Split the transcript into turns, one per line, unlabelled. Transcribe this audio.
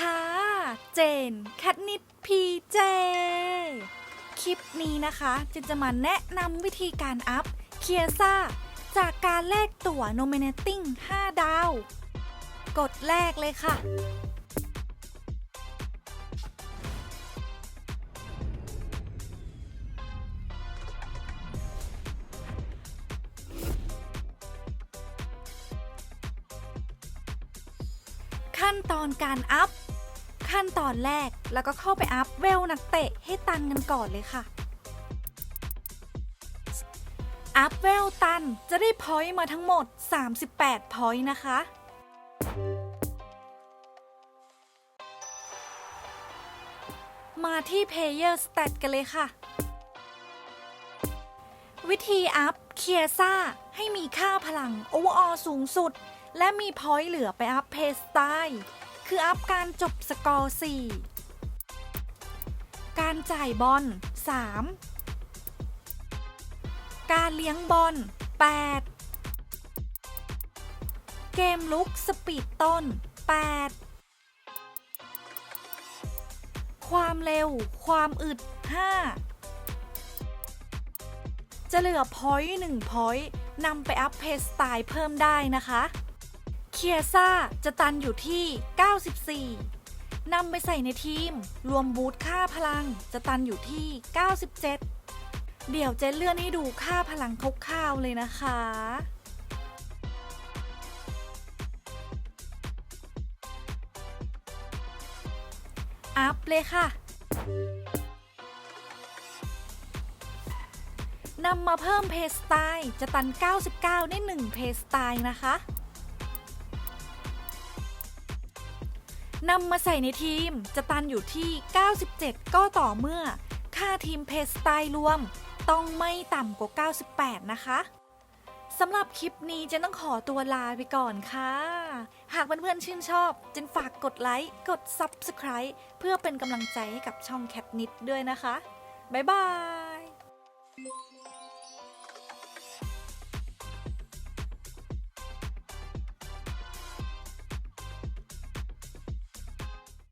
ค่ะ เจนแคทนิดพีเจ คลิปนี้นะคะเจนจะมาแนะนำวิธีการอัพเคียซ่าจากการแลกตั๋ว Nominating 5 ดาว กดแรกเลยค่ะ ขั้นตอนการอัพ ขั้นตอนแรกแล้วก็เข้าไปอัพเวลนักเตะให้ตันกันก่อนเลยค่ะ อัพเวลตันจะได้พอยต์มาทั้งหมด 38 พอยต์นะคะ มาที่ Player Stat กันเลยค่ะ วิธีอัพเคียซ่าให้มีค่าพลัง Overall สูงสุด และมีพอยต์เหลือไปอัพเพสไตล์คืออัพการจบสกอร์ 4 การจ่ายบอล 3 การเลี้ยงบอล 8 เกมลุกสปีดต้น 8 ความเร็ว ความอึด 5 จะเหลือพอยต์1พอยต์นำไปอัพเพสไตล์เพิ่มได้นะคะ เคียซ่าจะตันอยู่ที่ 94 นำไปใส่ในทีม รวมบูทค่าพลังจะตันอยู่ที่ 97 เดี๋ยวเจเลื่อนให้ดูค่าพลังคร่าวๆเลยนะคะอัพเลยค่ะ นำมาเพิ่มเพสไตล์จะตัน 99 ได้ 1 เพสไตล์นะคะ นำมาใส่ในทีมจะตันอยู่ที่ 97 ก็ต่อเมื่อ ค่าทีมเพสไตล์รวม ต้องไม่ต่ำกว่า 98 นะคะสำหรับคลิปนี้เจนต้องขอตัวลาไปก่อนค่ะ หากเพื่อนๆชื่นชอบเจนฝากกดไลค์ กด Subscribe เพื่อเป็นกำลังใจให้กับช่องแคทนิดด้วยนะคะ บ๊ายบาย